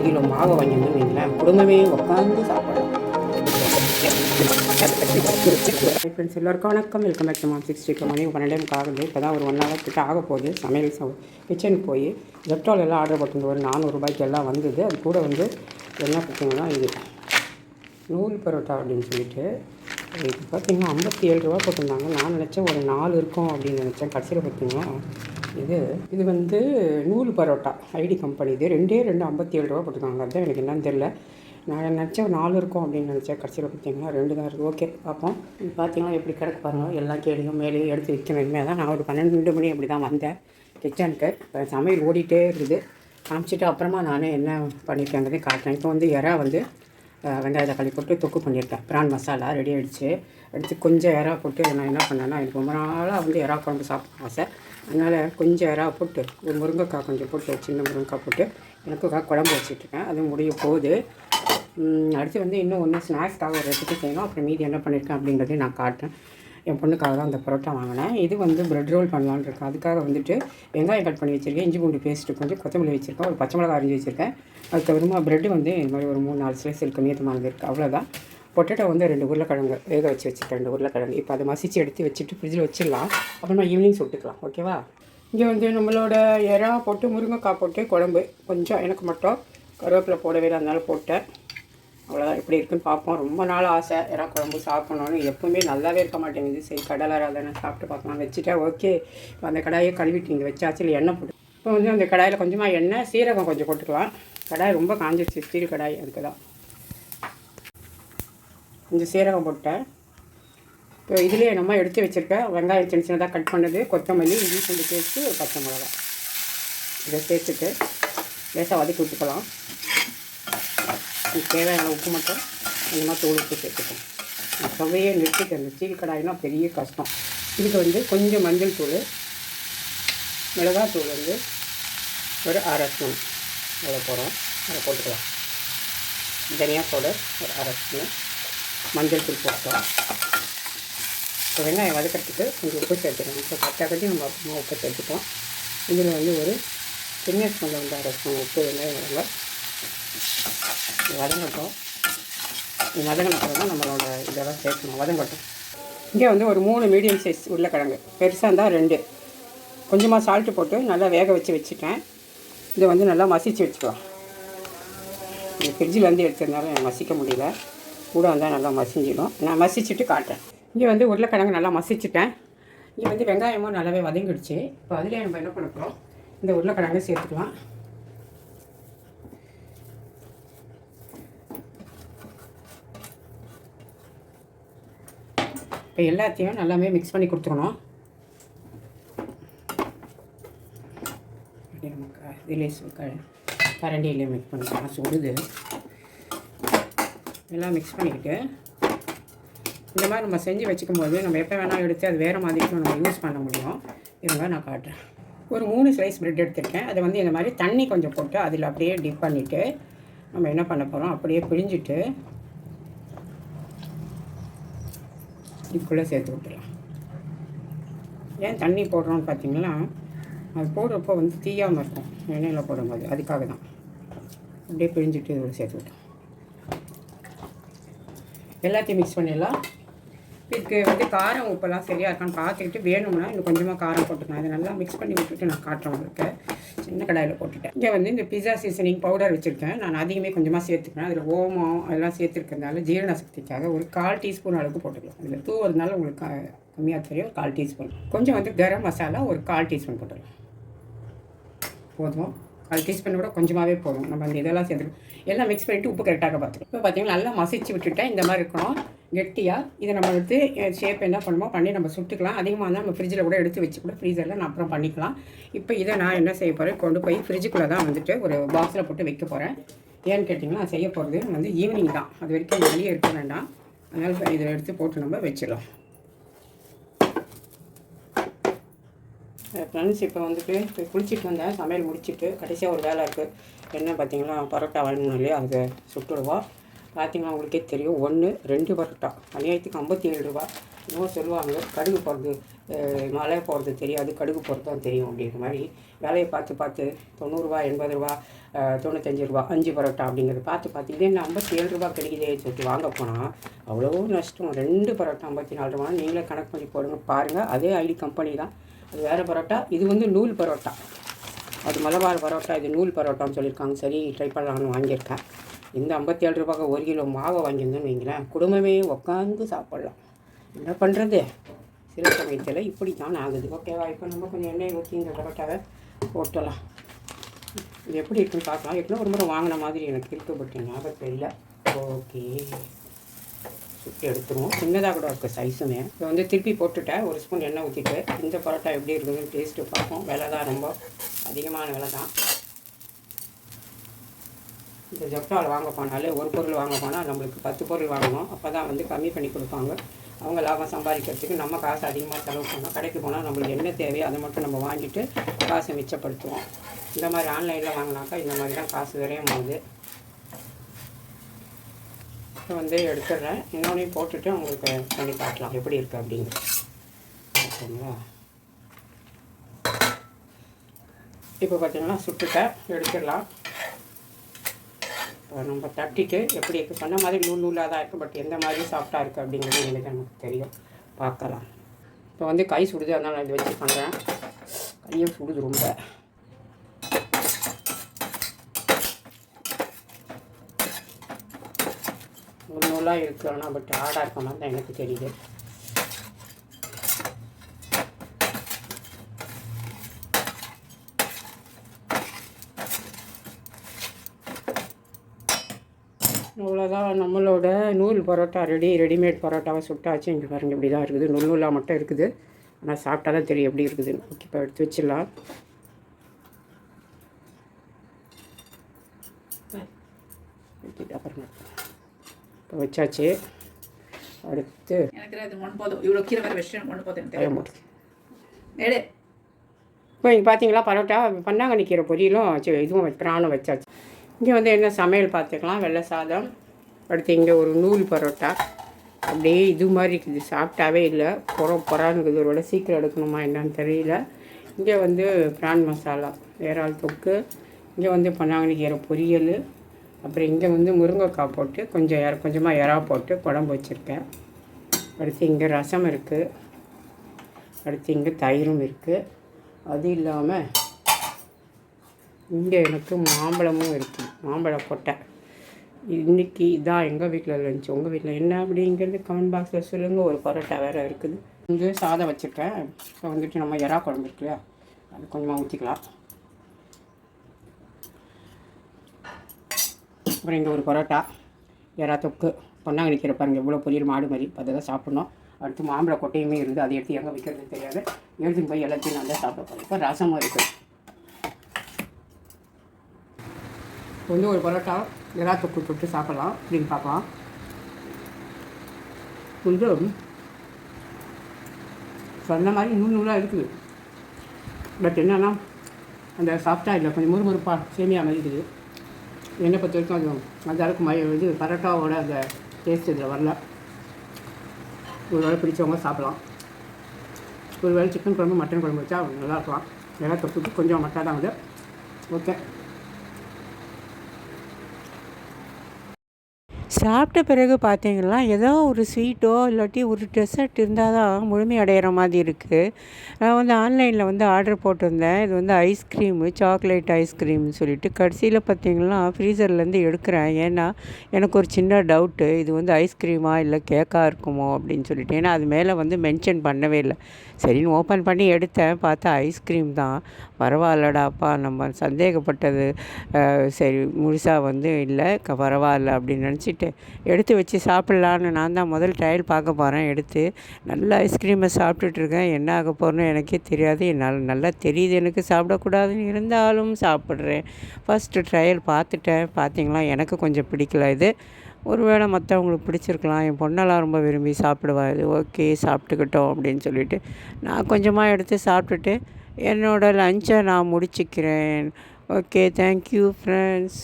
ஒரு கிலோ மாவை வாங்கியிருந்தோம் வைங்களேன். குடும்பமே உட்காந்து சாப்பிடலாம் ஃப்ரெண்ட்ஸ் எல்லோருக்கும் வணக்கம். Welcome back to mom sixty two மணி பன்னெண்டே ஆகுது இப்போ தான் ஒரு ஒன் ஹவர் கிட்ட ஆக போகுது. சமையல் ச கிச்சனுக்கு போய் ஜெப்டால் எல்லாம் ஆர்டர் போட்டிருந்த ஒரு நானூறுரூபாய்க்கு எல்லாம் வந்தது. அது கூட வந்து என்ன பார்த்தீங்கன்னா இது நூல் பரோட்டா அப்படின்னு சொல்லிட்டு இது பார்த்தீங்கன்னா ஐம்பத்தி ஏழு ரூபா போட்டிருந்தாங்க. நான் நினச்சேன் ஒரு நாலு இருக்கும் அப்படின்னு நினச்சேன். கடைசியில் பார்த்தீங்கன்னா இது இது வந்து நூல் பரோட்டா ஐடி கம்பெனி இது. ரெண்டே ரெண்டு ஐம்பத்தி ஏழு ரூபா போட்டிருக்காங்க. அதுதான் எனக்கு என்னன்னு தெரில நான் நினச்சேன் ஒரு நாலு இருக்கும் அப்படின்னு நினச்சேன். கடைசியில் பார்த்தீங்கன்னா ரெண்டு தான் இருக்குது ஓகே பார்ப்போம் பார்த்தீங்கன்னா எப்படி கிடக்கு பாருங்கள் எல்லா கேடியும் மேலேயும் எடுத்து வைக்கணும். இனிமேல் தான் நான் ஒரு பன்னெண்டு மணி அப்படி தான் வந்தேன். கிச்சனுக்கு. இப்போ சமையல் ஓடிட்டே இருக்குது. காமிச்சிட்டு அப்புறமா நானே என்ன பண்ணியிருக்கேங்கிறதையும் காட்டுறேன். இப்போ வந்து இறா வந்து வெங்காய தக்காளி போட்டு தொக்கு பண்ணியிருக்கேன். ப்ரான் மசாலா ரெடி ஆகிடுச்சு எடுத்து கொஞ்சம் இறா போட்டு நான் என்ன பண்ணேன்னா எனக்கு ரொம்ப நாளாக வந்து இறா குழம்பு சாப்பிட ஆசை. அதனால் கொஞ்சம் இறா போட்டு ஒரு முருங்கைக்காய் கொஞ்சம் போட்டு சின்ன முருங்கைக்காய் போட்டு எனக்கு குழம்பு வச்சுட்ருக்கேன். அது முடிய போகுது. அடுத்து வந்து இன்னும் ஒன்று ஸ்நாக்ஸ்க்காக ஒரு ரெசிபி செய்யணும். அப்புறம் மீதி என்ன பண்ணியிருக்கேன் அப்படிங்கிறதையும் நான் காட்டுறேன். என் பொண்ணுக்காக தான் அந்த பரோட்டா வாங்கினேன். இது வந்து ப்ரெட் ரோல் பண்ணலான்னு இருக்கேன் அதுக்காக வந்துட்டு வெங்காயம் கட் பண்ணி வச்சுருக்கேன். இஞ்சி பூண்டு பேஸ்ட்டு கொஞ்சம் கொத்தமல்லி வச்சுருக்கேன். ஒரு பச்சை மிளகா அரிஞ்சு வச்சுருக்கேன். அதுக்கப்புறமா ப்ரெட்டு வந்து இந்த மாதிரி ஒரு மூணு நாலு ஸ்லைஸ் இருக்குது மீதமானது இருக்குது அவ்வளோதான் பொட்டேட்டோ வந்து ரெண்டு உருளைக்கிழங்கு வேக வச்சு வச்சுருக்கேன். ரெண்டு உருளைக்கிழங்கு. இப்போ அதை மசிச்சு எடுத்து வச்சுட்டு ஃப்ரிட்ஜில் வச்சிடலாம். அப்புறமா ஈவினிங் சுட்டுக்கலாம் ஓகேவா இங்கே வந்து நம்மளோட இறா போட்டு முருங்கைக்காய் போட்டு குழம்பு. கொஞ்சம் எனக்கு மட்டும் கருவேப்பிலை போடவே இல்லை. அதனால போட்டேன். அவ்வளோதான் எப்படி இருக்குன்னு பார்ப்போம். ரொம்ப நாள் ஆசை. இறா குழம்பு சாப்பிட்ணுன்னு எப்பவுமே நல்லாவே இருக்க மாட்டேங்குது. சரி கடலை தானே சாப்பிட்டு பார்க்கலாம். வச்சுட்டா ஓகே. இப்போ அந்த கடாயை கழுவிட்டு இங்கே வச்சாச்சு. இல்லை எண்ணெய் போட்டு. இப்போ வந்து அந்த கடாயில் கொஞ்சமாக எண்ணெய் சீரகம் கொஞ்சம் போட்டுக்கலாம். கடாய் ரொம்ப காஞ்சிருச்சு. ஸ்டீல் கடாய் அதுக்கு தான். கொஞ்சம் சீரகம் போட்டேன். இப்போ இதுலேயே நம்ம எடுத்து வச்சுருக்கேன் வெங்காயம் சின்ன சின்னதாக கட் பண்ணது கொத்தமல்லி இஞ்சி பூண்டு பேஸ்ட்டு பச்சை மிளகா இதை சேர்த்துட்டு லேசாக வதக்கி விட்டுக்கலாம். தேவையான உப்பு மட்டும் கொஞ்சமாக தூள் உப்பு சேர்த்துப்போம் சுவையே நெட்டுக்கு அந்த ஸ்டீல் கடாயினா பெரிய கஷ்டம். இதுக்கு வந்து கொஞ்சம் மஞ்சள் தூள் மிளகாத்தூள் வந்து ஒரு அரை ஸ்பூன் அவ்வளோ போகிறோம் அதை போட்டுக்கலாம். தனியா பவுடர் ஒரு அரை ஸ்பூன் மஞ்சள் தூள் போட்டோம். இப்போ வெங்காயம் வதக்கிறதுக்கு கொஞ்சம் உப்பு சேர்த்துக்கணும். இப்போ பத்தாக்கட்டி நம்ம உப்பு சேர்த்துப்போம் இதில் வந்து ஒரு சின்ன ஸ்பூனில் வந்து அரை ஸ்பூன் உப்பு வெங்காயம் வதங்க வதங்கட்டும். இது வதங்கினப்பறம் தான் நம்மளோட இதெல்லாம் சேர்க்கணும் வதங்கட்டும். இங்கே வந்து ஒரு மூணு மீடியம் சைஸ் உருளைக்கிழங்கு. பெருசாக இருந்தால் ரெண்டு. கொஞ்சமாக சால்ட்டு போட்டு நல்லா வேக வச்சு வச்சுட்டேன். இதை வந்து நல்லா மசிச்சு வச்சுக்கலாம். இந்த ஃப்ரிட்ஜில் வந்து எடுத்ததுனால எனக்கு மசிக்க முடியல. கூட வந்தால் நல்லா மசிஞ்சிடும். நான் மசிச்சுட்டு காட்டுறேன். இங்கே வந்து உருளைக்கிழங்கு நல்லா மசிச்சுட்டேன். இங்கே வந்து வெங்காயமும் நல்லாவே வதங்கிடுச்சு. இப்போ அதிலே நம்ம என்ன பண்ண போகிறோம் இந்த உருளைக்கிழங்கு சேர்த்துக்கலாம். இப்போ எல்லாத்தையும் நல்லாவே மிக்ஸ் பண்ணி கொடுத்துக்கணும் இதுலேயே க- கரண்டியிலே மிக்ஸ் பண்ணிக்கலாம். சுடுது. எல்லாம் மிக்ஸ் பண்ணிக்கிட்டு இந்த மாதிரி நம்ம செஞ்சு வச்சுக்கும் போது நம்ம எப்போ வேணால் எடுத்து அது வேறு மாதிரி நம்ம யூஸ் பண்ண முடியும். இருங்க நான் காட்டுறேன். ஒரு மூணு ஸ்லைஸ் பிரெட் எடுத்திருக்கேன். அதை வந்து இந்த மாதிரி தண்ணி கொஞ்சம் போட்டு அதில் அப்படியே டிப் பண்ணிவிட்டு நம்ம என்ன பண்ண போகிறோம் அப்படியே பிழிஞ்சிட்டு இதுக்குள்ளே சேர்த்து விட்டுலாம் ஏன் தண்ணி போடுறோம்னு பார்த்தீங்கன்னா அது போடுறப்போ வந்து தீயாமல் இருக்கும். எண்ணெயில் போடும்போது. அதுக்காக தான். அப்படியே பிழிஞ்சிட்டு இதோட சேர்த்து விட்டோம். எல்லாத்தையும் மிக்ஸ் பண்ணிடலாம். இதுக்கு வந்து காரம் உப்பெல்லாம் சரியாக இருக்கான்னு பார்த்துக்கிட்டு வேணும்னா இன்னும் கொஞ்சமாக காரம் போட்டுக்கலாம். இதை நல்லா மிக்ஸ் பண்ணி விட்டுட்டு நான் காட்டுறேன் உங்களுக்கு. சின்ன கடாயில் போட்டுட்டேன். இங்கே வந்து இந்த பிஸா சீசனிங் பவுடர் வச்சுருக்கேன். நான் அதிகமே கொஞ்சமாக சேர்த்துக்கிறேன். அதில் ஓமம் அதெல்லாம் சேர்த்துருக்கிறதுனால ஜீரண சக்திக்காக ஒரு கால் டீஸ்பூன் அளவுக்கு போட்டுக்கலாம். அதில் தூவுறதுனால உங்களுக்கு கம்மியாக தெரியும். ஒரு கால் டீஸ்பூன். கொஞ்சம் வந்து கரம் மசாலா ஒரு கால் டீஸ்பூன் போட்டுக்கலாம். போதும்? அது டேஸ்ட் பண்ண கூட கொஞ்சமாகவே போதும். நம்ம அந்த இதெல்லாம் சேர்த்துக்கணும். எல்லாம் மிக்ஸ் பண்ணிவிட்டு உப்பு கரெக்டாக பார்த்துக்கணும். இப்போ பார்த்தீங்கன்னா நல்லா மசிச்சு விட்டுட்டேன் இந்த மாதிரி இருக்கணும். கெட்டியாக இதை நம்ம எடுத்து ஷேப் என்ன பண்ணுமோ பண்ணி நம்ம சுட்டுக்கலாம். அதிகமாக இருந்தால் நம்ம ஃப்ரிட்ஜில் கூட எடுத்து வச்சு கூட ஃப்ரீசரில் நான் அப்புறம் பண்ணிக்கலாம். இப்போ இதை நான் என்ன செய்ய போகிறேன் கொண்டு போய் ஃப்ரிட்ஜுக்குள்ளே தான் வந்துட்டு ஒரு பாக்ஸில் போட்டு வைக்க போகிறேன் ஏன்னு கேட்டிங்கன்னா செய்ய போகிறது வந்து ஈவினிங் தான். அது வரைக்கும் வெளியே இருக்க வேண்டாம். அதனால் இதில் எடுத்து போட்டு நம்ம வச்சிடலாம். ஃப்ரெண்ட்ஸ் இப்போ வந்துட்டு இப்போ குளிச்சுட்டு வந்தேன். சமையல் முடிச்சுட்டு கடைசியாக ஒரு வேலை இருக்குது என்ன பார்த்தீங்கன்னா பரோட்டா வாங்கணும் இல்லையா அதை சுட்டுடுவோம் பார்த்தீங்களா உங்களுக்கே தெரியும். ஒன்று ரெண்டு பரோட்டா. அநியாயத்துக்கு ஐம்பத்தி ஏழு ரூபா. இன்னும் சொல்லுவாங்க. கடுகு போடுறது மழை போகிறது தெரியாது. கடுகு போகிறது தான் தெரியும் அப்படிங்கிற மாதிரி. வேலையை பார்த்து பார்த்து தொண்ணூறுரூவா எண்பது ரூபா தொண்ணூத்தஞ்சு ரூபா அஞ்சு பரோட்டா அப்படிங்கிறத பார்த்து பார்த்து இதே என்ன ஐம்பத்தி ஏழு ரூபா கிடைக்குதே சொல்லிட்டு வாங்க போனால் அவ்வளோ நஷ்டம். ரெண்டு பரோட்டா ஐம்பத்தி நாலு ரூபா நீங்களே கணக்கு பண்ணி போடுங்க. பாருங்கள் அதே ஐடி கம்பெனி தான். அது வேறு பரோட்டா இது வந்து நூல் பரோட்டா. அது மலபார் பரோட்டா இது நூல் பரோட்டான்னு சொல்லியிருக்காங்க. சரி ட்ரை பண்ணலாம்னு வாங்கியிருக்கேன். இந்த ஐம்பத்தி ஏழு ரூபாய்க்கு ஒரு கிலோ மாவை வாங்கியிருந்தோன்னு வைங்களேன். குடும்பமே உட்காந்து சாப்பிட்லாம். என்ன பண்ணுறது சில சமயத்தில் இப்படி தான் ஆகுது. ஓகேவா? இப்போ நம்ம கொஞ்சம் எண்ணெய் ஊற்றி இந்த பரோட்டாவை போட்டலாம் இது எப்படி இருக்குன்னு பார்க்கலாம். எப்படின்னா ஒரு முறை வாங்கின மாதிரி எனக்கு இருக்கு பட் ஞாபகத்தில் இல்லை. ஓகே. சுற்றி எடுத்துருவோம் சின்னதாக கூட இருக்குது சைஸுமே இப்போ வந்து திருப்பி போட்டுட்டேன். ஒரு ஸ்பூன் எண்ணெய் ஊற்றிட்டு இந்த பரோட்டா எப்படி இருக்குதுன்னு டேஸ்ட்டு பார்ப்போம். விலை தான் ரொம்ப அதிகமான விலை தான். இந்த ஜப்டாவில் வாங்க போனாலே ஒரு பொருள் வாங்க போனால் நம்மளுக்கு பத்து பொருள் வாங்கணும். அப்போ தான் வந்து கம்மி பண்ணி கொடுப்பாங்க. அவங்க லாபம் சம்பாதிக்கிறதுக்கு நம்ம காசு அதிகமாக செலவு பண்ணோம். கடைக்கு போனால் நம்மளுக்கு என்ன தேவையோ அதை மட்டும் நம்ம வாங்கிட்டு காசை மிச்சப்படுத்துவோம். இந்த மாதிரி ஆன்லைனில் வாங்கினாக்கா இந்த மாதிரி தான் காசு விரையும் போகுது வந்து எடுத்துடுறேன். இன்னொன்றையும் போட்டுட்டு உங்களுக்கு பண்ணி காட்டலாம் எப்படி இருக்குது அப்படிங்கிறது ஓகேங்களா இப்போ பார்த்தீங்கன்னா சுட்டுட்டேன் எடுத்துடலாம். இப்போ நம்ம தட்டிட்டு எப்படி இருக்குது சொன்ன மாதிரி நூல் நூலாக தான் இருக்குது பட் எந்த மாதிரி சாஃப்டாக இருக்குது அப்படிங்கிறது எனக்கு நமக்கு தெரியும். பார்க்கலாம். இப்போ வந்து கை சுடுது அதனால் நான் இது வச்சு பண்ணுறேன் கையும் சுடுது ரொம்ப நூல் நூலாக இருக்குது ஆனால் பட் ஆடாக இருக்க மாதிரி தான் எனக்கு தெரியுது. அவ்வளோதான் நம்மளோட நூல் பரோட்டா ரெடி ரெடிமேட் பரோட்டாவை சுட்டாச்சு. இங்கே பாருங்க இப்படி தான் இருக்குது. நூல் நூலாக மட்டும் இருக்குது. ஆனால் சாப்பிட்டா தான் தெரியும் எப்படி இருக்குதுன்னு. ஓகே இப்போ எடுத்து வச்சிடலாம். அப்புறமா இப்போ வச்சாச்சு. அடுத்து. இப்போ இங்கே பார்த்தீங்களா பரோட்டா பண்ணாங்கண்ணி கீரை பொரியலும் இதுவும் பிரானும் வச்சாச்சு. இங்கே வந்து என்ன சமையல் பார்த்துக்கலாம் வெள்ளை சாதம். அடுத்து இங்கே ஒரு நூல் பரோட்டா. அப்படியே இது மாதிரி இருக்குது சாப்பிட்டாவே இல்லை. புற புறான்னுக்குது ஒரு சீக்கிரம் எடுக்கணுமா என்னன்னு தெரியல. இங்கே வந்து பிரான் மசாலா வேறால் தொக்கு. இங்கே வந்து பண்ணாங்கண்ணி கீரை பொரியல். அப்புறம் இங்கே வந்து முருங்கைக்காய் போட்டு கொஞ்சம் இற கொஞ்சமாக இறா போட்டு குழம்பு வச்சுருக்கேன். அடுத்து இங்கே ரசம் இருக்குது அடுத்து இங்கே தயிரும் இருக்குது அது இல்லாமல் இங்கே எனக்கு மாம்பழமும் இருக்குது மாம்பழ கொட்டை. இன்றைக்கி இதான் எங்கள் வீட்டில் லஞ்ச் உங்கள் வீட்டில் என்ன அப்படிங்கிறது கமெண்ட் பாக்ஸில் சொல்லுங்கள் ஒரு பரோட்டா வேறு இருக்குது. இங்கே சாதம் வச்சுருக்கேன். இப்போ வந்துட்டு நம்ம எறா குழம்பு இருக்கு இல்லையா? அது கொஞ்சமாக ஊற்றிக்கலாம் அப்புறம் இங்கே ஒரு பரோட்டா. எறா தொக்கு பொன்னாங்க நிற்கிற இவ்வளோ பொரியல் மாடு மாதிரி. அதை தான் சாப்பிட்ணும். அடுத்து மாம்பழ கொட்டையுமே இருந்து அதை எடுத்து எங்கே வைக்கிறது தெரியாது. எடுத்துன்னு போய் எல்லாத்தையும் நல்லா சாப்பிட போகிறேன் இப்போ ரசமும் இருக்குது வந்து ஒரு பரோட்டா எறா தொக்கு தொட்டு சாப்பிட்லாம். அப்படின்னு பார்க்கலாம். கொஞ்சம் சொன்ன மாதிரி நூல் நூலாக இருக்குது. பட் என்னென்னா அந்த சாஃப்டாக இல்லை கொஞ்சம் முறுமுறுப்பாக சேமியா மாதிரி இருக்குது. என்னை பொறுத்த வரைக்கும் அது அந்த அளவுக்கு மய இது பரோட்டாவோட அந்த டேஸ்ட் இதில் வரல. ஒரு வேளை பிடிச்சவங்க சாப்பிடலாம். ஒரு வேளை சிக்கன் குழம்பு மட்டன் குழம்பு வச்சா நல்லா இருக்கலாம். எல்லாம் தொட்டுட்டு கொஞ்சம் மட்டா தான் வந்து ஓகே சாப்பிட்ட பிறகு பார்த்தீங்கன்னா ஏதோ ஒரு ஸ்வீட்டோ இல்லாட்டி ஒரு டெசர்ட் இருந்தால் தான் முழுமையடையிற மாதிரி இருக்குது நான் வந்து ஆன்லைனில் வந்து ஆர்டர் போட்டிருந்தேன். இது வந்து ஐஸ்கிரீமு சாக்லேட் ஐஸ்கிரீம்னு சொல்லிட்டு. கடைசியில் பார்த்தீங்கன்னா ஃப்ரீசர்லேருந்து எடுக்கிறேன். ஏன்னா எனக்கு ஒரு சின்ன டவுட்டு இது வந்து ஐஸ்கிரீமா இல்லை கேக்காக இருக்குமோ அப்படின்னு சொல்லிட்டு. ஏன்னா அது மேலே வந்து மென்ஷன் பண்ணவே இல்லை. சரின்னு ஓப்பன் பண்ணி எடுத்தேன். பார்த்தா ஐஸ்கிரீம் தான். பரவாயில்லடாப்பா நம்ம சந்தேகப்பட்டது. சரி முழுசாக வந்து இல்லை க பரவாயில்ல அப்படின்னு நினச்சிட்டு எடுத்து வச்சு சாப்பிட்லான்னு நான் தான் முதல் ட்ரையல் பார்க்க போகிறேன் எடுத்து. நல்ல ஐஸ்கிரீமை சாப்பிட்டுட்டு இருக்கேன். என்ன ஆக போகிறேன்னு எனக்கே தெரியாது. என்னால் நல்லா தெரியுது எனக்கு சாப்பிடக்கூடாதுன்னு இருந்தாலும் சாப்பிட்றேன். ஃபஸ்ட்டு ட்ரையல் பார்த்துட்டேன். பார்த்தீங்களா எனக்கு கொஞ்சம் பிடிக்கல இது. ஒருவேளை மற்றவங்களுக்கு பிடிச்சிருக்கலாம். என் பொண்ணெல்லாம் ரொம்ப விரும்பி சாப்பிடுவா. இது ஓகே சாப்பிட்டுக்கிட்டோம் அப்படின்னு சொல்லிட்டு நான் கொஞ்சமாக எடுத்து சாப்பிட்டுட்டு என்னோடய லஞ்சை நான் முடிச்சுக்கிறேன். Okay thank you friends